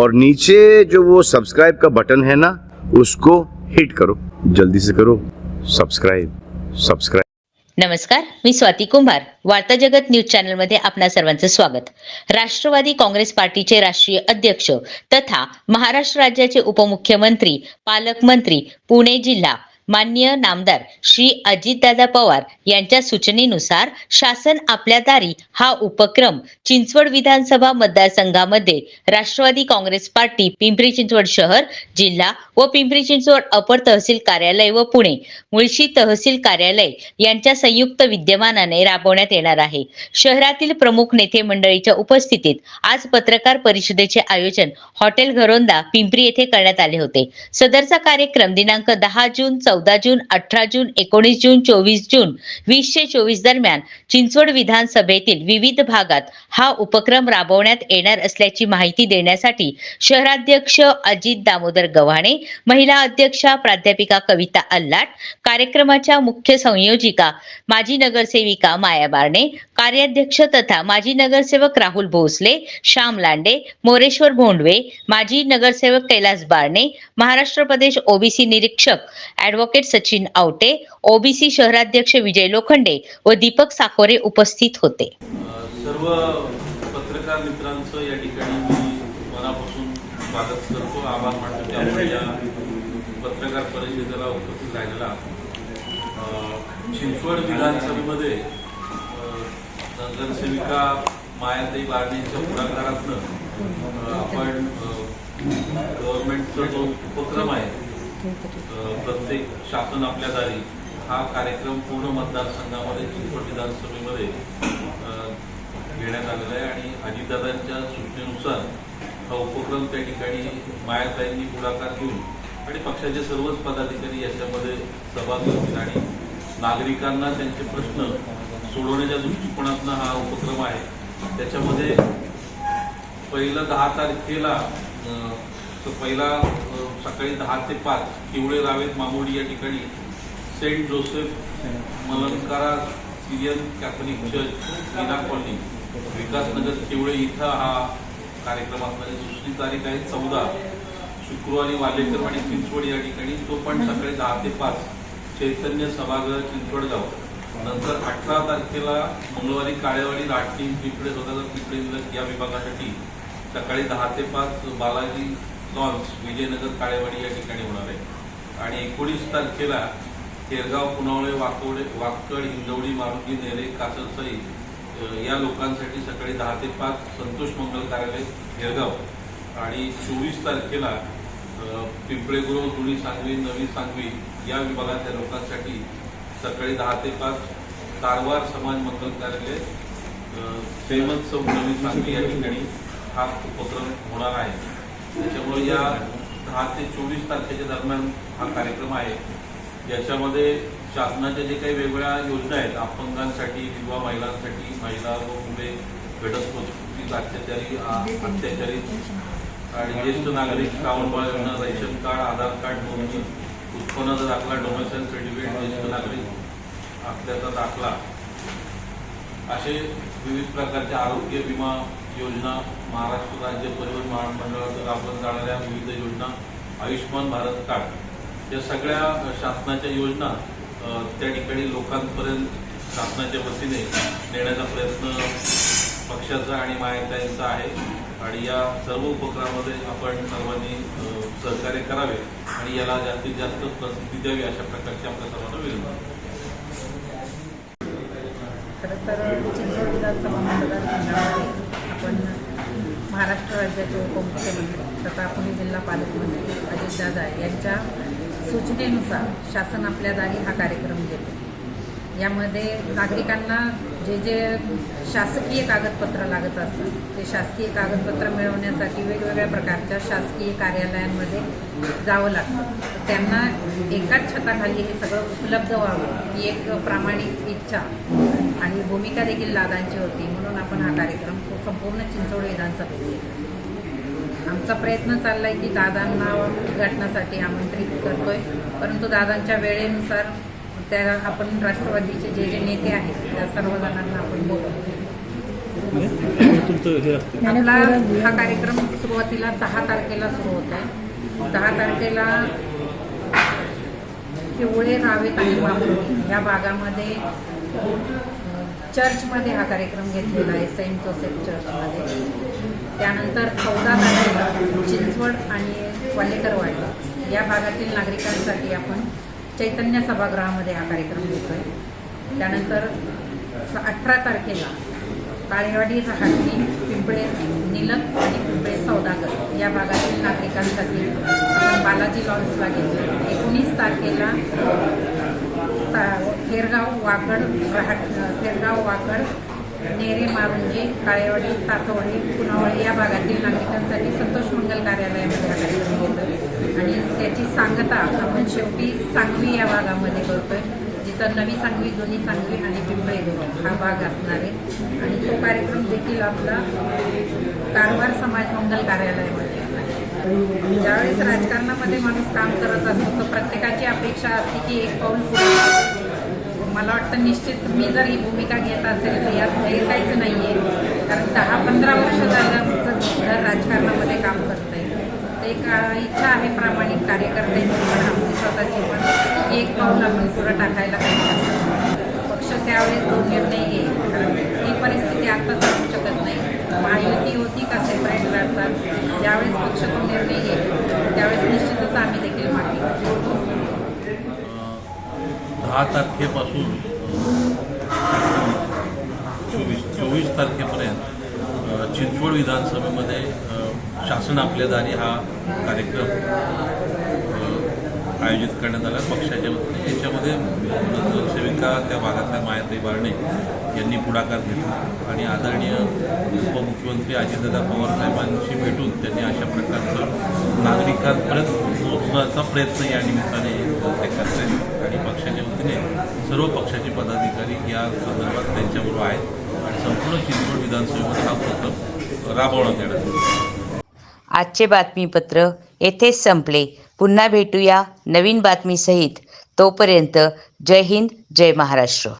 और नीचे जो वो सब्सक्राइब का बटन है ना उसको हिट करो। जल्दी से करो। सब्सक्राइब सब्सक्राइब नमस्कार मी स्वाती कुंभार वार्ता जगत न्यूज चॅनलमध्ये आपणा सर्वांचं स्वागत. राष्ट्रवादी काँग्रेस पार्टीचे राष्ट्रीय अध्यक्ष तथा महाराष्ट्र राज्याचे उपमुख्यमंत्री पालकमंत्री पुणे जिल्हा मान्य नामदार श्री अजितदादा पवार यांच्या सूचनेनुसार शासन आपल्या दारी हा उपक्रम चिंचवड विधानसभा मतदारसंघामध्ये राष्ट्रवादी काँग्रेस पार्टी पिंपरी चिंचवड शहर जिल्हा व पिंपरी चिंचवड अपर तहसील कार्यालय व पुणे मुळशी तहसील कार्यालय यांच्या संयुक्त विद्यमानाने राबवण्यात येणार आहे. शहरातील प्रमुख नेते मंडळीच्या उपस्थितीत आज पत्रकार परिषदेचे आयोजन हॉटेल घरोंदा पिंपरी येथे करण्यात आले होते. सदरचा कार्यक्रम दिनांक दहा जून चौदा जून अठरा जून एकोणीस जून चोवीस जून वीसशे चोवीस दरम्यान चिंचवड विधानसभेतील विविध भागात हा उपक्रम राबवण्यात येणार असल्याची माहिती देण्यासाठी शहराध्यक्ष अजित दामोदर गव्हाणे महिला अध्यक्षा प्राध्यापिका कविता अल्लाट कार्यक्रमाच्या मुख्य संयोजिका माजी नगरसेविका माया बारणे कार्याध्यक्ष तथा माजी नगरसेवक राहुल भोसले श्याम लांडे मोरेश्वर भोंडवे माजी नगरसेवक कैलास बारणे महाराष्ट्र प्रदेश ओबीसी निरीक्षक ऍडव्होकेट सचिन आवटे ओबीसी शहराध्यक्ष विजय लोखंडे व दीपक साखोरे उपस्थित होते. सर्व पत्रकार मित्रांचं या ठिकाणी मी मनापासून स्वागत करतो आभार मानतो त्यामुळे या पत्रकार परिषदेला उपस्थित राहिलेला चिंचवड विधानसभेमध्ये नगरसेविका मायाताई बारणेच्या पुढाकारातनं आपण गव्हर्नमेंटचा जो उपक्रम आहे प्रत्येक शासन आपल्या दारी हा कार्यक्रम पूर्ण मतदारसंघामध्ये चिंचवड विधानसभेमध्ये अं, घेण्यात आलेला आहे आणि अजितदादांच्या सूचनेनुसार हा उपक्रम त्या ठिकाणी मायाताईंनी पुढाकार घेऊन आणि पक्षाचे सर्वच पदाधिकारी याच्यामध्ये सहभागी होतील आणि नागरिकांना त्यांचे प्रश्न सोडवण्याच्या दृष्टिकोनातनं हा उपक्रम आहे. त्याच्यामध्ये पहिलं दहा तारखेला अं, तर पहिला सकाळी दहा ते पाच किवळे रावेत मामोडी या ठिकाणी Saint Joseph Malankara Syrian Catholic church Meena colony Vikasnagar Kiwale इथं हा कार्यक्रम असणार दुसरी तारीख आहे चौदा. शुक्रवारी वालेकर आणि चिंचवड या ठिकाणी तो पण सकाळी दहा ते पाच. चैतन्य सभागृह चिंचवडगाव. नंतर अठरा तारखेला मंगळवारी काळेवाडी राठी पिंपळे स्वतःचा पिंपळे विभाग या विभागासाठी सकाळी दहा ते पाच बालाजी लॉन्स विजयनगर काळेवाडी या ठिकाणी होणार आहे. आणि एकोणीस तारखेला केरगाव पुनावळे वाकवडे वाकड हिंजवडी मारुती नेरे कासरसई या लोकांसाठी सकाळी दहा ते पाच संतोष मंगल कार्यालय केरगाव आणि चोवीस तारखेला पिंपळेगुरव जुनी सांगवी नवी सांगवी या विभागातल्या लोकांसाठी सकाळी दहा ते पाच कारवार समाज मंगल कार्यालय श्रीमंत चौक नवी या ठिकाणी हा उपक्रम होणार आहे. त्याच्यामुळे या दहा ते चोवीस तारखेच्या दरम्यान हा कार्यक्रम आहे. याच्यामध्ये शासनाच्या जे काही वेगवेगळ्या योजना आहेत अपंगांसाठी विधवा महिलांसाठी महिला व मुले घटस्फोटीत अत्याचारी अत्याचारी आणि ज्येष्ठ नागरिक श्रावणबाळ योजना रेशन कार्ड आधार कार्ड नोंदणी उत्पन्नाचा दाखला डोमेसाईल सर्टिफिकेट ज्येष्ठ नागरिक. आपल्याचा दाखला. असे विविध प्रकारच्या आरोग्य विमा योजना महाराष्ट्र राज्य परिवहन महामंडळातून राबवत जाणाऱ्या विविध योजना आयुष्यमान भारत कार्ड. या सगळ्या शासनाच्या योजना त्या ठिकाणी लोकांपर्यंत शासनाच्या वतीने नेण्याचा प्रयत्न पक्षाचा आणि माहितांचा आहे. आणि या सर्व उपक्रमामध्ये आपण सर्वांनी सहकार्य करावे. आणि याला जास्तीत जास्त प्रसिद्धी द्यावी अशा प्रकारची आपल्या सर्वांना विनंती खरं तर चिंचवड विधानसभा मतदारसंघामध्ये आपण महाराष्ट्र राज्याचे उपमुख्यमंत्री तथा पुणे जिल्हा पालकमंत्री अजितदादा यांच्या सूचनेनुसार शासन आपल्या दारी हा कार्यक्रम घेत यामध्ये नागरिकांना जे जे शासकीय कागदपत्र लागत असतात ते शासकीय कागदपत्र मिळवण्यासाठी वेगवेगळ्या प्रकारच्या शासकीय कार्यालयांमध्ये जावं लागतं. त्यांना एकाच छताखाली हे सगळं उपलब्ध व्हावं ही एक प्रामाणिक इच्छा आणि भूमिका देखील दादांची होती म्हणून आपण हा कार्यक्रम संपूर्ण चिंचवड विधानसभेत घेतला. आमचा प्रयत्न चाललाय की दादांना उद्घाटनासाठी आमंत्रित करतोय परंतु दादांच्या वेळेनुसार त्या आपण राष्ट्रवादीचे जे जे नेते आहेत त्या सर्व जणांना आपण बोलवतो. हे असतं. आपला हा कार्यक्रम सुरुवातीला दहा तारखेला सुरू होत आहे. दहा तारखेला पिवळे रावेत आणि मामुर्डी या भागामध्ये चर्चमध्ये हा कार्यक्रम घेतलेला आहे सेंट जोसेफ चर्चमध्ये. त्यानंतर चौदा तारखेला चिंचवड आणि वालेकरवाडी या भागातील नागरिकांसाठी आपण चैतन्य सभागृहामध्ये हा कार्यक्रम घेतोय त्यानंतर अठरा तारखेला काळेवाडी रहाटणी पिंपळे निलम आणि पिंपळे सौदागर या भागातील नागरिकांसाठी आपण बालाजी लॉन्सला घेतो एकोणीस तारखेला ता- थेरगाव वाकड रहाट थेरगाव वाकड नेरे मारुंजे काळेवाडी तातोडे पुनावळे या भागातील नागरिकांसाठी संतोष मंगल कार्यालयामध्ये हा कार्यक्रम होतो आणि त्याची सांगता आपण शेवटी सांगवी या भागामध्ये करतोय जिथं नवी सांगवी जुनी सांगवी आणि पिंपळे हा भाग असणार आहे. आणि तो कार्यक्रम देखील आपला कारवार समाज मंगल कार्यालयामध्ये ज्यावेळेस राजकारणामध्ये माणूस काम करत असतो तर प्रत्येकाची अपेक्षा असते की एक पाऊल पुढे मला वाटतं निश्चित मी जर ही भूमिका घेत असेल तर यात गैर नाही आहे कारण दहा पंधरा वर्ष झालं घर राजकारणामध्ये काम करत आहे तर एक इच्छा आहे प्रामाणिक कार्यकर्त्यांची पण आमची स्वतःची पण. की एक पाऊल आपण पुढं टाकायला पाहिजे पक्ष त्यावेळेस तो निर्णय घेईल कारण ही परिस्थिती आता सांगू शकत नाही. महायुती होती का सेपरेट लढतात ज्यावेळेस पक्ष तो निर्णय घेईल. दहा तारखेपासून चोवीस चोवीस तारखेपर्यंत चिंचवड विधानसभेमध्ये शासन आपल्या दारी हा कार्यक्रम आयोजित करण्यात आला. पक्षाच्या वतीने याच्यामध्ये नगरसेविका त्या भागातल्या मायाताई बारणे यांनी पुढाकार घेतला आणि आदरणीय उपमुख्यमंत्री अजितदादा पवार साहेबांशी भेटून त्यांनी अशा प्रकारचं नागरिकांपर्यंत पोहोचण्याचा प्रयत्न या निमित्ताने ते करत आहेत वतीने सर्व पक्षाचे पदाधिकारी या संदर्भात त्यांच्याबरोबर आहेत आणि संपूर्ण चिंचवड विधानसभेमध्ये हा उपक्रम राबवण्यात येणार आजचे बातमीपत्र येथेच संपले. पुन्हा भेटूया नवीन बातमीसहित. तोपर्यंत जय हिंद जय महाराष्ट्र.